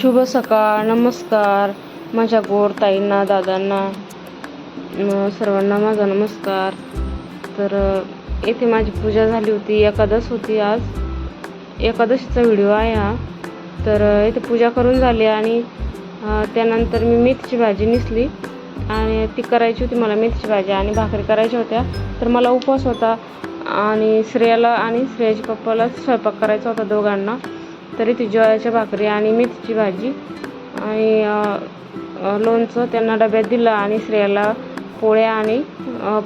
शुभ सकाळ नमस्कार. माझ्या गोर ताईंना दादांना सर्वांना माझा नमस्कार. तर येथे माझी पूजा झाली होती एकादश होती आज. एकादशीचा व्हिडिओ आहे हा. तर येथे पूजा करून झाली आणि त्यानंतर मी मेथीची भाजी निसली. आणि ती करायची होती मला मेथीची भाजी आणि भाकरी करायच्या होत्या. तर मला उपवास होता आणि श्रेयाला आणि श्रेयाच्या पप्पाला स्वयंपाक करायचा होता दोघांना. तरी ती ज्वाळ्याच्या भाकरी आणि मेथीची भाजी आणि लोणचं त्यांना डब्यात दिलं आणि श्रेयाला पोळ्या आणि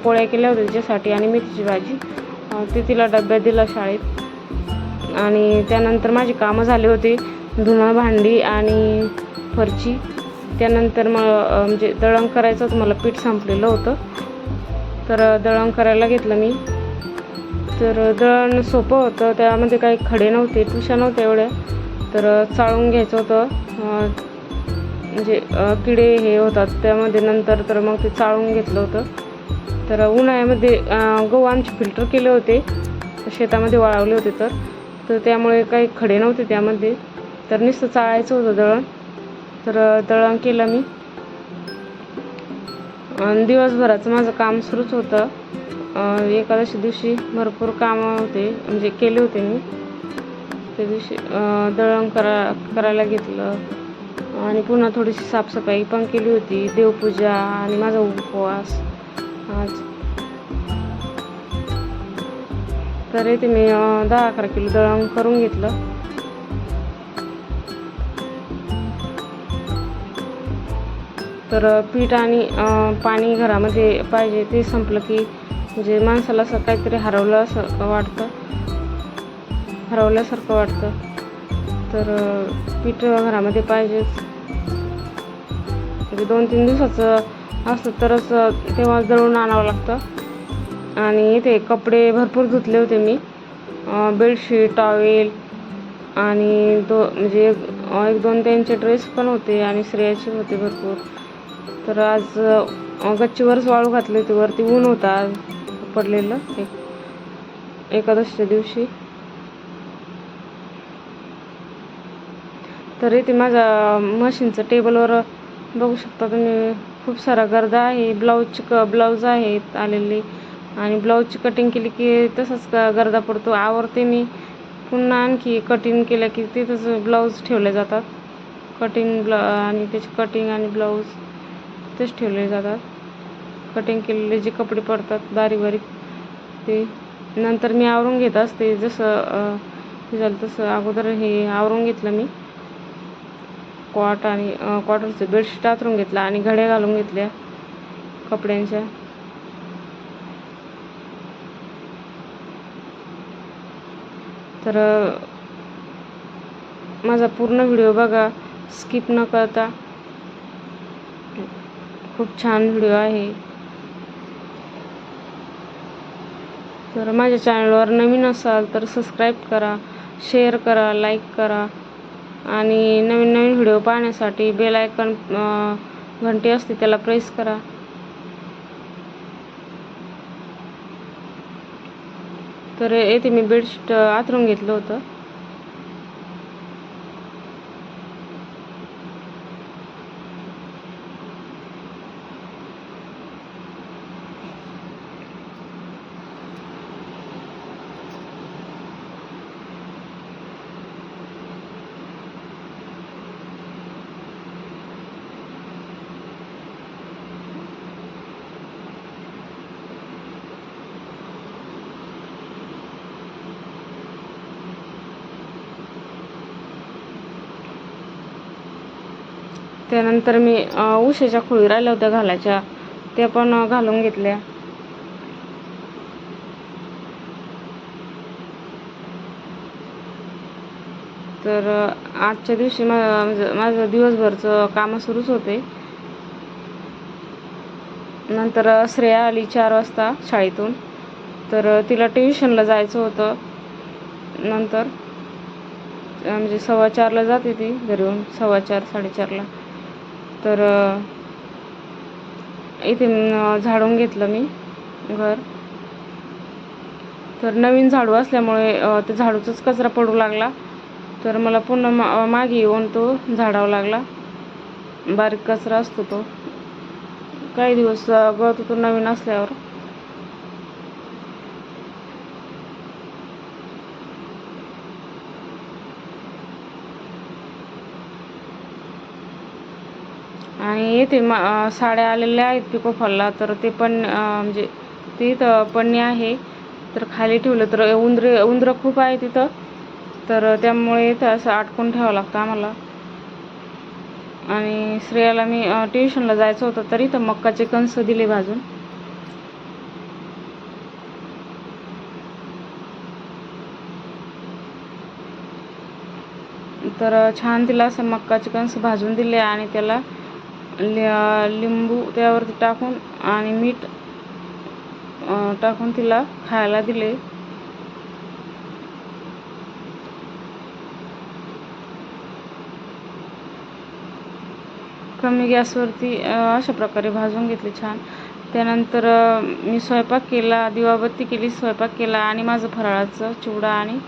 पोळ्या केल्या होत्या तिच्यासाठी आणि मेथीची भाजी. ते तिला डब्यात दिलं शाळेत. आणि त्यानंतर माझी कामं झाली होती धुणं भांडी आणि फरची. त्यानंतर मग म्हणजे दळण करायचं होतं मला पीठ संपलेलं होतं. तर दळण करायला घेतलं मी. तर दळण सोपं होतं. त्यामध्ये काही खडे नव्हते तुषा नव्हत्या एवढ्या तर चाळून घ्यायचं होतं. म्हणजे किडे हे होतात. त्यामध्ये नंतर तर मग ते चाळून घेतलं होतं. तर उन्हाळ्यामध्ये गहू आमचे फिल्टर केले होते. शेतामध्ये वाळवले होते तर. तर त्यामुळे काही खडे नव्हते त्यामध्ये. तर नुसतं चाळायचं होतं दळण. तर दळण केलं मी. आणि दिवसभराचं माझं काम सुरूच होतं. एकादशी दिवशी भरपूर कामं होते म्हणजे केले होते मी. त्या दिवशी दळण करा करायला घेतलं. आणि पुन्हा थोडीशी साफसफाई पण केली होती देवपूजा आणि माझा उपवास. आज. तर ते मी दहा अकरा किलो दळण करून घेतलं. तर पीठ आणि पाणी घरामध्ये पाहिजे ते संपलं की जे माणसाला असं काहीतरी हरवलं असं वाटतं. हरवल्यासारखं वाटतं. तर पीठ घरामध्ये पाहिजेच. म्हणजे दोन तीन दिवसाचं असतं तरच तेव्हा दळून आणावं लागतं. आणि इथे कपडे भरपूर धुतले होते मी. बेडशीट टॉवेल आणि दो म्हणजे एक एक दोन त्यांचे ड्रेस पण होते आणि स्त्रियाचे होते भरपूर. तर आज गच्चीवरच वाळू घातली होती. वरती ऊन होता पडलेलं एक एकादशीच्या दिवशी. तर इथे माझ्या मशीनचं टेबलवर बघू शकता तुम्ही खूप सारा गर्दा आहे. ब्लाऊजची क ब्लाऊज आहेत आलेले. आणि ब्लाऊजची कटिंग केली की तसंच का गर्दा पडतो. आवरते मी. पुन्हा आणखी कटिंग केलं की तिथंच ब्लाऊज ठेवले जातात. कटिंग ब्ला आणि त्याची कटिंग आणि ब्लाऊज तेच ठेवले जातात. कटिंग केलेले जे कपडे पडतात बारीक बारीक ते नंतर मी आवरून घेत असते. जसं झालं तसं अगोदर हे आवरून घेतलं मी. कॉट आणि अ, कॉटनचं बेडशीट आतरून घेतलं आणि घड्या घालून घेतल्या कपड्यांच्या. तर माझा पूर्ण व्हिडिओ बघा. स्किप न करता. खूप छान व्हिडिओ आहे. तर माझ्या चॅनलवर नवीन असाल तर सबस्क्राईब करा शेअर करा लाईक करा. आणि नवीन नवीन व्हिडिओ पाहण्यासाठी बेल आयकॉन घंटी असते त्याला प्रेस करा. तर येथे मी बेडशीट आथरून घेतलं होतं. त्यानंतर मी उशाच्या खोळी राहिल्या होत्या घालायच्या. त्या पण घालून घेतल्या. तर आजच्या दिवशी मा म्हणजे माझं दिवसभरचं कामं सुरूच होते. नंतर श्रेया आली चार वाजता शाळेतून. तर तिला ट्युशनला जायचं होतं नंतर. म्हणजे सव्वा चारला जाते ती घरी येऊन सव्वा चार साडेचारला. तर इथे झाडून घेतलं मी घर. तर नवीन झाडू असल्यामुळे ते झाडूचाच कचरा पडू लागला. तर मला पुन्हा मा मागे येऊन तो झाडावा लागला. बारीक कचरा असतो तो. काही दिवस गळत होतो नवीन असल्यावर. आणि येथे मा साड्या आलेल्या आहेत पिको फॉलला तर ते पण म्हणजे ती इथं पन्नी आहे. तर खाली ठेवलं तर उंदरे उंदरं खूप आहे तिथं. तर त्यामुळे इथं असं आटकून ठेवावं लागतं आम्हाला. आणि श्रेयाला मी ट्युशनला जायचं होतं तरी तर मक्काचे कंस दिले भाजून. तर छान तिला असं मक्काचे कणस भाजून दिले आणि त्याला लि- लिंबू त्यावरती टाकून आणि मीठ टाकून तिला खायला दिले. कमी गॅसवरती अशा प्रकारे भाजून घेतले छान. त्यानंतर मी स्वयंपाक केला दिवाबत्ती केली स्वयंपाक केला आणि माझं फराळाचं चिवडा आणि